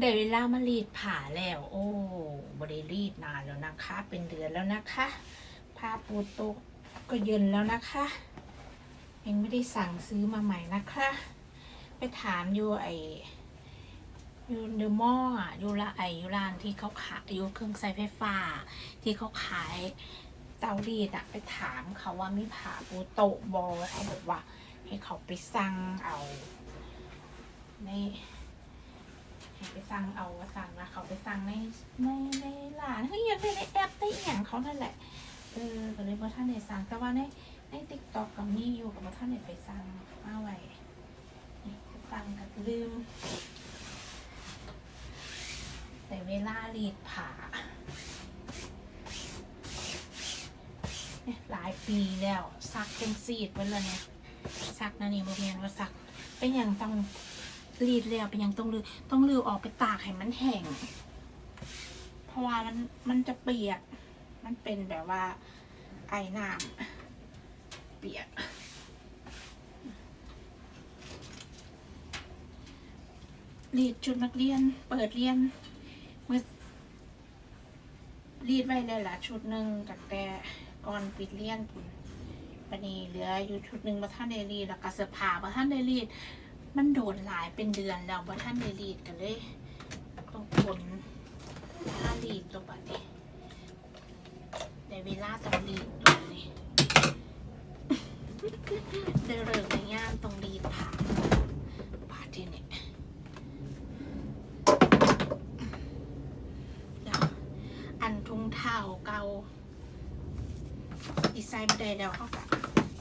ได้เวลามารีดผ่าแล้ว โอ้บริรีดนานแล้วนะคะ เป็นเดือนแล้วนะคะผ้าปูโต๊ะก็เย็นแล้วนะคะยังไม่ได้สั่งซื้อมาใหม่นะคะ ไปถามอยู่ไออยู่เดอมออยู่ละไออยู่ร้านที่เขาขายอยู่เครื่องใช้ไฟฟ้า ที่เขาขายเตารีดอะไปถามเขาว่ามีผ่าปูโต๊ะบอเขาบอกว่า ให้เขาไปสั่งเอาใน ไปสั่งเอาสั่งนะเขาไปสั่งในในในร้านเฮ้ยยังในในแอปในอย่างเขานั่นแหละเออก็เลยว่าท่านได้สั่งแต่ว่าในในติ๊กต็อกกับมีอยู่กับว่ท่านได้ไปสั่งมาไว้สั่งกับลืมแต่เวลารีดผ่าเนี่ยหลายปีแล้วซักเป็นซีดไว้เลยเนี่ยซักนะนี่โมเมนว่าซักเป็นอย่างต้อง รีดแล้วเป็นยังต้องลือต้องลือออกไปตากให้มันแห้งเพราะว่ามันมันจะเปียก มันเป็นแบบว่า ไอ้น้ำเปียกรีดชุดนักเรียน เปิดเรียนเมื่อรีดไว้เลยล่ะชุดหนึ่งจากแต่ก่อนปิดเรียนปุ่นปนีเหลืออยู่ชุดหนึ่งมาท่านได้รีดแล้วก็เสื้อผ้ามาท่านได้รีด มันโดนหลายเป็นเดือนแล้วว่าท่านได้รีดกันเลยต้องผลถ้ารีดตัวบัดนี้ในเวลาต้องรีดตัวนี้เดินเริงในย่ามต้องรีดผ่าผ่าที่นี่อันทุ่งเท้าเกาอีไซน์ไม่ได้แล้วเขาก็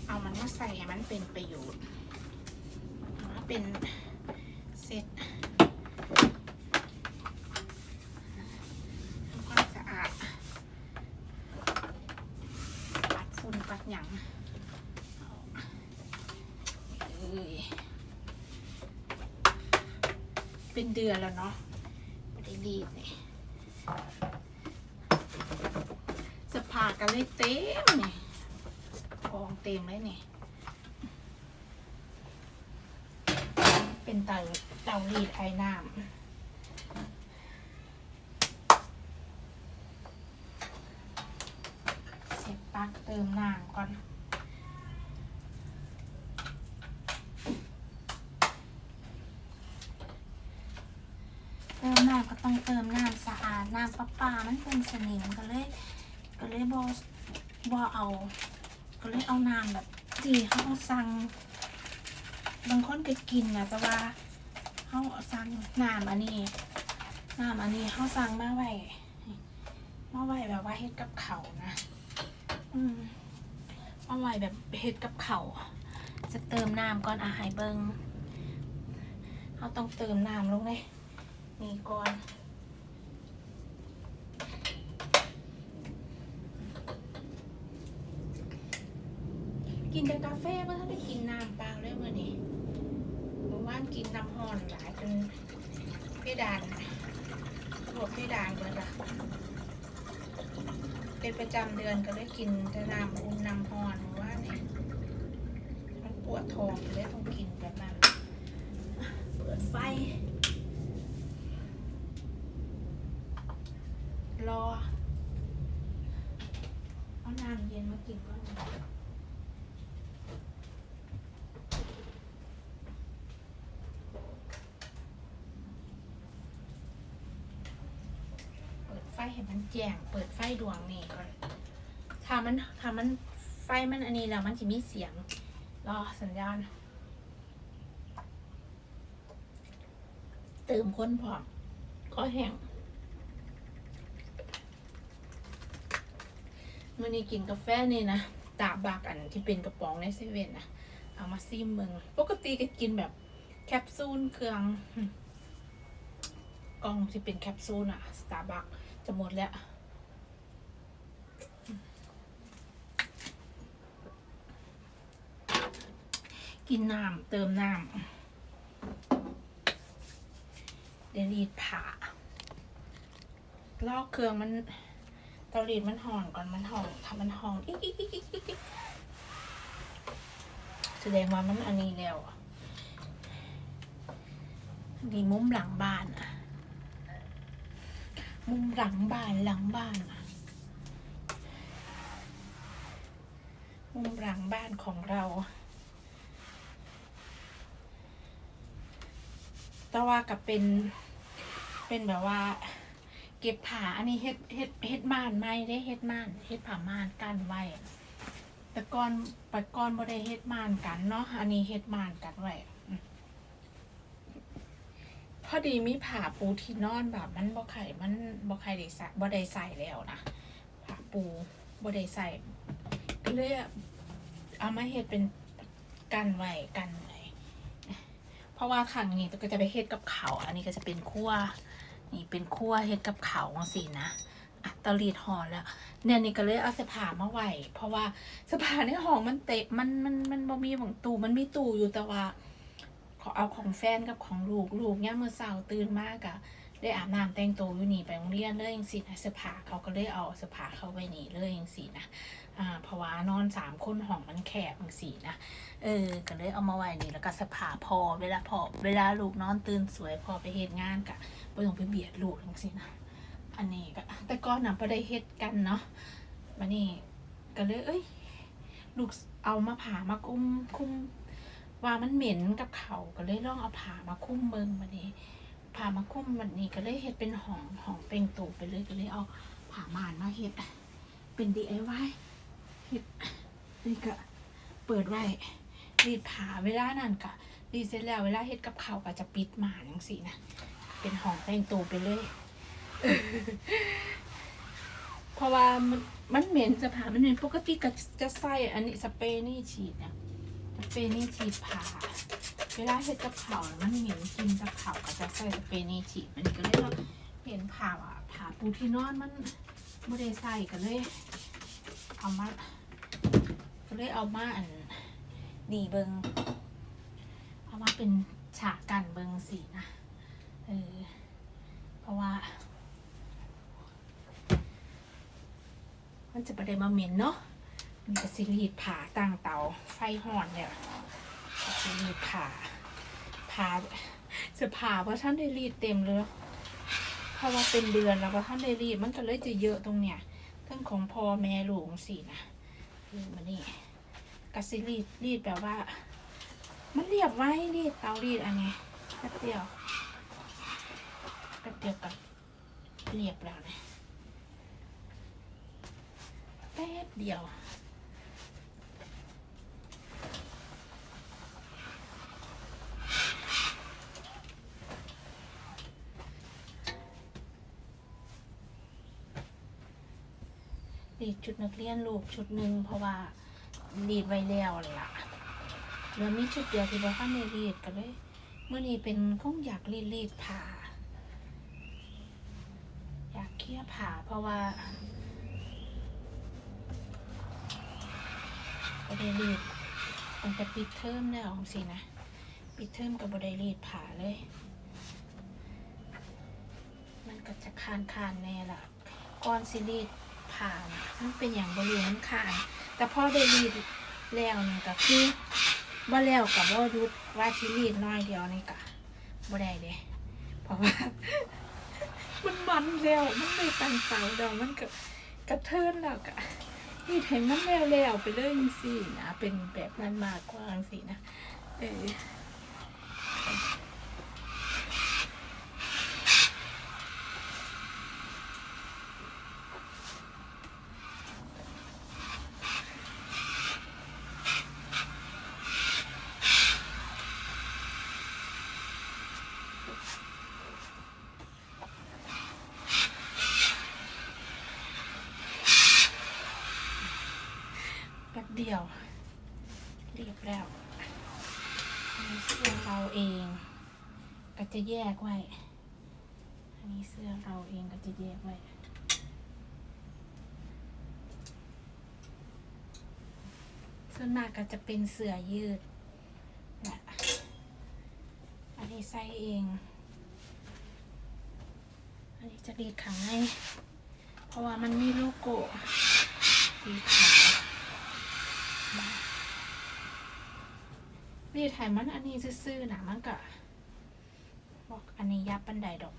เอามันมาใส่ให้มันเป็นประโยชน์ เป็นเซตทำความสะอาดปัดฝุ่นปัดหยังเอ้ยเป็นเดือนแล้วเนาะไม่ได้รีดนี่สภากันเลยเต็มนี่กองเต็มเลยนี่ เป็นเตาเตารีดไอ้น้ำเสียบปลั๊กเติมน้ำก่อนเติมน้ำก็ต้องเติมน้ำสะอาดน้ำประปา มันเป็นสนิมก็เลย ก็เลยบอบอเอา ก็เลยเอาน้ำแบบที่เขาสั่ง บางคนก็กินนะแต่ว่าเขาสั่งน้ำอันนี้น้ำอันนี้เขาสั่งมาไว้มาไว้แบบว่าเฮ็ดกับเขานะ อืมมาไว้แบบเฮ็ดกับเขาจะเติมน้ำก่อนอาหารเบิงเขาต้องเติมน้ำลงเลยนี่ก่อนกินแต่กาแฟเมื่อท่านได้กินน้ำเปล่าเลยเมื่อนี้เมื่อวาน กินน้ำห่อนหลายจนเพดานรวบเพดานเบิดละเป็นประจำเดือนก็เลยกินแต่น้ำอุ่นน้ำห่อนเมื่อว่านนี่มันปวดท้องเลยต้องกินแบบนั้นเปิดไฟ รอ เอาน้ำเย็นมากินก่อนนะ เปิดไฟให้มัน แจ้งเปิดไฟดวงนี่ก่อนถ้ามันถ้ามันไฟมันอันนี้แล้วมันจะมีเสียง รอสัญญาณเติมคนพร้อมก็แห้งมื่อนี้กินกาแฟนี่นะตาบากอันที่เป็นกระป๋องในเซเว่นนะเอามาซิมเมืองปกติก็กินแบบแคปซูลเครื่องกล่องที่เป็นแคปซูลอะสตาร์บัค จะหมดแล้ว กินน้ำเติมน้ำเดี๋ยวรีดผ่าลอกเครื่องมันเตารีดมันห่อนก่อนมันห่อนทำมันห่อนอีกอีกอีกอีกอีกแสดงว่ามันอันนี้แล้วอะดีมุมหลังบ้านอะ มุมหลังบ้านหลังบ้านอะมุมหลังบ้านของเรา แต่ว่ากับเป็น เป็นแบบว่า เก็บผ้าอันนี้เฮ็ดเฮ็ดเฮ็ดม่านไม่ได้เฮ็ดม่านเฮ็ดผ้าม่านกั้นไว้ แต่ก่อนปัดก่อนบ่ได้เฮ็ดม่านกันเนาะ อันนี้เฮ็ดม่านกันไว้ พอดีมีผ้าปูที่นอนแบบมันบ่ไข่มันบ่ไข่ได้ใส่บ่ได้ใส่แล้วนะผ้าปูบ่ได้ใส่ก็เลยเอามาเฮ็ดเป็นกันไว้กันไว้เพราะว่าขังนี้ก็จะไปเฮ็ดกับเขาอันนี้ก็จะเป็นคั่วนี่เป็นคั่วเฮ็ดกับเขาสินะอะตะลีดห่อแล้ว เนี่ยนี่ก็เลยเอาเสผามาไหวเพราะว่าเสผาในห้องมันเตะมันมันมันบ่มีของตู้มันมีตู้อยู่แต่ว่า ขอเอาของแฟนกับของลูกลูกเนี่ยามมื่อเช้าตื่นมากอะได้อาบน้ำแต่งตัวอยู่นี่ไปโรงเรียนเลยยังสินะเสผาเขาก็เลยเอาเสผาเข้าไปนี่เลยยังสินะอ่าเพราะว่านอนสามคนห้องมันแคบยังสินะเออก็เลยเอามาไว้นี่แล้วก็เสภาพอเวลาพอเวลาลูกนอนตื่นสวยพอไปเฮ็ดงานกะบ่ต้องไปเบียดลูกจังซี่นะอันนี้ก็แต่ก่อนนะบ่ได้เฮ็ดกันเนาะบัดนี้ก็เลยเอ้ยลูกเอามาผ่ามาคุ้มคุ้ม ว่ามันเหม็นกับเขาก็เลยลองเอาผ่ามาคุ้มเบิ่งบัดนี้ผ่ามาคุ้มบัดนี้ก็เลยเฮ็ดเป็นห้องห้องเป็นตูไปเลยก็เลยเอาผ่าม่านมาเฮ็ดเป็น DIY เฮ็ดนี่ก็เปิดไว้รีดผ้าเวลานั่นกะรีดเสร็จแล้วเวลาเฮ็ดกับเขาก็จะปิดหมานจังซี่นะเป็นห้องแต่งตัวไปเลย เพราะว่ามันมันเหม็นสภามันเหม็นปกติก็จะใส่อันนี้สเปรย์นี่ฉีดเนี่ย เปรย์นี่ฉีดผ้าเวลาเฮ็ดกับข้ามันเหม็นกินกับข้าก็จะใส่สเปรย์นี่ฉีดมันก็เลยว่าเห็นผ้าอะผ้าปูที่นอนมันไม่ได้ใส่ก็เลยเอามาก็เลยเอามาอันดีเบิงเอามาเป็นฉากกันเบิงสีนะเออเพราะว่า มันจะประเด็นมาเหม็นเนาะ มีกระสิรีดผ่าตั้งเตาไฟห่อนเนี่ยกระสิรีดผ่าผ่าจะผ่าเพราะท่านได้รีดเต็มเลยเพราะว่าเป็นเดือนแล้วก็ท่านได้รีดมันก็เลยจะเยอะตรงเนี้ยทั้งของพ่อแม่หลูกสินะเออมานี่กะสิรีดรีดแบบว่า มันเรียบไว้รีดเตารีดอันนี้แป๊บเดียวแป๊บเดียวกับเรียบแล้วนะแป๊บเดียว รีดชุดนักเรียนลูกชุดหนึ่งเพราะว่ารีดไว้แล้วล่ะเหลือมีชุดเดียวที่บ่ทันได้รีดก็เลยเมื่อนี้เป็นคงอยากรีดรีดผ้าอยากเคลียผ้าเพราะว่าบ่ได้รีดตั้งแต่ปิดเทอมแล้วสินะปิดเทอมกับบ่ได้รีดผ้าเลย มันก็จะคานคานแน่ล่ะก่อนสิรีด ผ้านมันเป็นอย่างบริเวณมันคาน แต่พอได้รีดแล้วนี่ก็คือบ่แล้วกับบ่หยุดว่าสิรีดน้อยเดียวนี่ก็บ่ได้เด้เพราะว่า มันมันแล้วมันไม่ตั้งเตาดอกมันก็กระเทินแล้วก็นี่ให้มันแล้วแล้วไปเลยจังซี่นะเป็นแบบนั้นมากกว่าจังสีนะเออ เดียว เรียบแล้วอันนี้เสื้อเราเอง ก็จะแยกไว้ อันนี้เสื้อเราเองก็จะแยกไว้ส่วนมากก็จะเป็นเสื้อยืดนะอันนี้ใส่เอง อันนี้จะรีดขังให้เพราะว่ามันมีโลโก้สีขา วรีดไถมันอันนี้ซื่อๆนะมันก็บอกอันนี้ยับบันไดดอก